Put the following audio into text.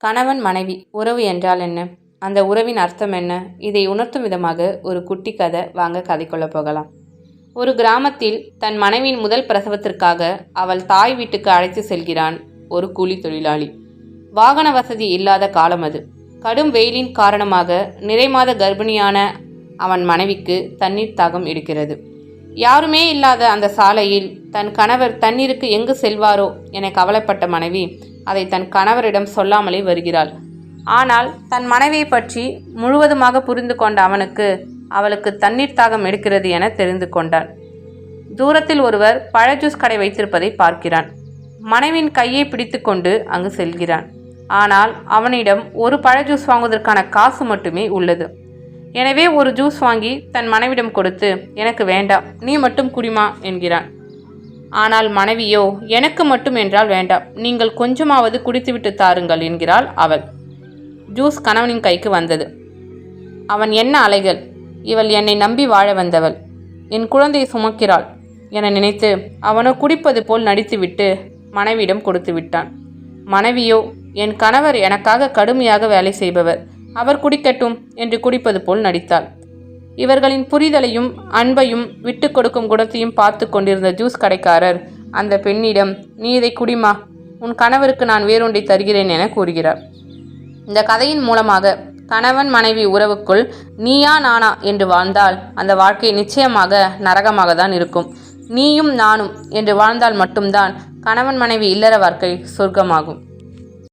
கணவன் மனைவி உறவு என்றால் என்ன? அந்த உறவின் அர்த்தம் என்ன? இதை உணர்த்தும் விதமாக ஒரு குட்டி கதை வாங்க கதைக்குள்ள போகலாம். ஒரு கிராமத்தில் தன் மனைவியின் முதல் பிரசவத்திற்காக அவள் தாய் வீட்டுக்கு அழைத்து செல்கிறான் ஒரு கூலி தொழிலாளி. வாகன வசதி இல்லாத காலம் அது. கடும் வெயிலின் காரணமாக நிறைமாத கர்ப்பிணியான அவன் மனைவிக்கு தண்ணீர் தாகம் எடுக்கிறது. யாருமே இல்லாத அந்த சாலையில் தன் கணவர் தண்ணீருக்கு எங்கு செல்வாரோ என கவலைப்பட்ட மனைவி அதை தன் கணவரிடம் சொல்லாமலே வருகிறாள். ஆனால் தன் மனைவியை பற்றி முழுவதுமாக புரிந்து கொண்ட அவனுக்கு அவளுக்கு தண்ணீர் தாகம் எடுக்கிறது என தெரிந்து கொண்டான். தூரத்தில் ஒருவர் பழ ஜூஸ் கடை வைத்திருப்பதை பார்க்கிறான். மனைவியின் கையை பிடித்துக்கொண்டு அங்கு செல்கிறான். ஆனால் அவனிடம் ஒரு பழ ஜூஸ் வாங்குவதற்கான காசு மட்டுமே உள்ளது. எனவே ஒரு ஜூஸ் வாங்கி தன் மனைவிடம் கொடுத்து எனக்கு வேண்டாம் நீ மட்டும் குடிமா என்கிறான். ஆனால் மனைவியோ எனக்கு மட்டும் என்றால் வேண்டாம். நீங்கள் கொஞ்சமாவது குடித்துவிட்டு தாருங்கள் என்கிறாள் அவள். ஜூஸ் கணவனின் கைக்கு வந்தது. அவன் என்ன அலைகள்? இவள் என்னை நம்பி வாழ வந்தவள். என் குழந்தையை சுமக்கிறாள். என நினைத்து அவனோ குடிப்பது போல் நடித்துவிட்டு மனைவியிடம் கொடுத்து விட்டான். மனைவியோ என் கணவர் எனக்காக கடுமையாக வேலை செய்பவர். அவர் குடிக்கட்டும் என்று குடிப்பது போல் நடித்தாள். இவர்களின் புரிதலையும் அன்பையும் விட்டு கொடுக்கும் குணத்தையும் பார்த்து கொண்டிருந்த ஜூஸ் கடைக்காரர் அந்த பெண்ணிடம் நீ இதை குடிமா? உன் கணவருக்கு நான் வேறொன்றை தருகிறேன் என கூறுகிறார். இந்த கதையின் மூலமாக கணவன் மனைவி உறவுக்குள் நீயா நானா என்று வாழ்ந்தால் அந்த வாழ்க்கை நிச்சயமாக நரகமாக தான் இருக்கும். நீயும் நானும் என்று வாழ்ந்தால் மட்டும்தான் கணவன் மனைவி இல்லற வாழ்க்கை சொர்க்கமாகும்.